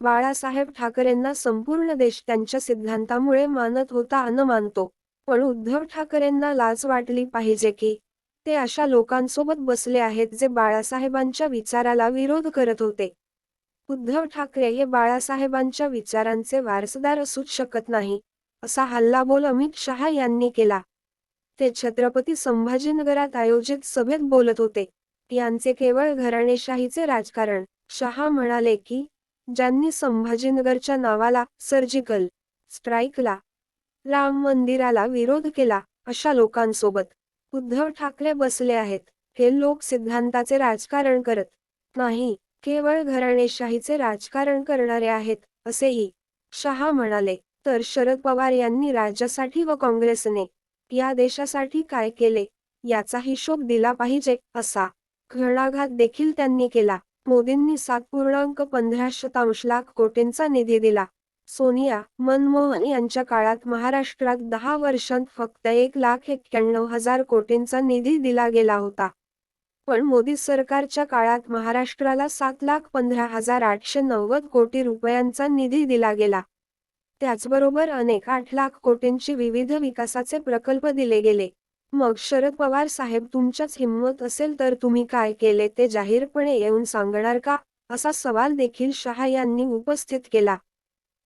बाळासाहेब ठाकरेंना संपूर्ण देश त्यांच्या सिद्धांतामुळे मानत होता अन मानतो. पण उद्धव ठाकरेंना लाज वाटली पाहिजे की ते अशा लोकांसोबत बसले आहेत जे बाळासाहेबांच्या विचाराला विरोध करत होते. उद्धव ठाकरे हे बाळासाहेबांच्या विचारांचे वारसदार असूच शकत नाही असा हल्लाबोल अमित शहा यांनी केला. ते छत्रपती संभाजीनगरात आयोजित सभेत बोलत होते. यांचे केवळ घराणेशाहीचे राजकारण शहा म्हणाले की ज्यांनी संभाजीनगरच्या नावाला सर्जिकल स्ट्राईकला राम मंदिराला विरोध केला अशा लोकांसोबत उद्धव ठाकरे बसले आहेत. हे लोक सिद्धांताचे राजकारण करत नाही केवळ घराणेशाहीचे राजकारण करणारे आहेत असेही शहा म्हणाले. तर शरद पवार यांनी राज्यासाठी व काँग्रेसने या देशासाठी काय केले याचा हिशोब दिला पाहिजे असा घणाघात देखील त्यांनी केला. मोदींनी सात पूर्णांक पंधरा शतांश लाख कोटींचा निधी दिला. सोनिया मनमोहन यांच्या काळात महाराष्ट्रात दहा वर्षांत फक्त एक लाख एक्क्याण्णव हजार कोटींचा निधी दिला गेला होता. पण मोदी सरकारच्या काळात महाराष्ट्राला सात लाख पंधरा हजार आठशे नव्वद कोटी रुपयांचा निधी दिला गेला. त्याचबरोबर अनेक आठ लाख कोटींची विविध विकासाचे प्रकल्प दिले गेले. मग शरद पवार साहेब तुमच्याच हिंमत असेल तर तुम्ही काय केले ते जाहीरपणे येऊन सांगणार का? असा सवाल देखील शहा यांनी उपस्थित केला.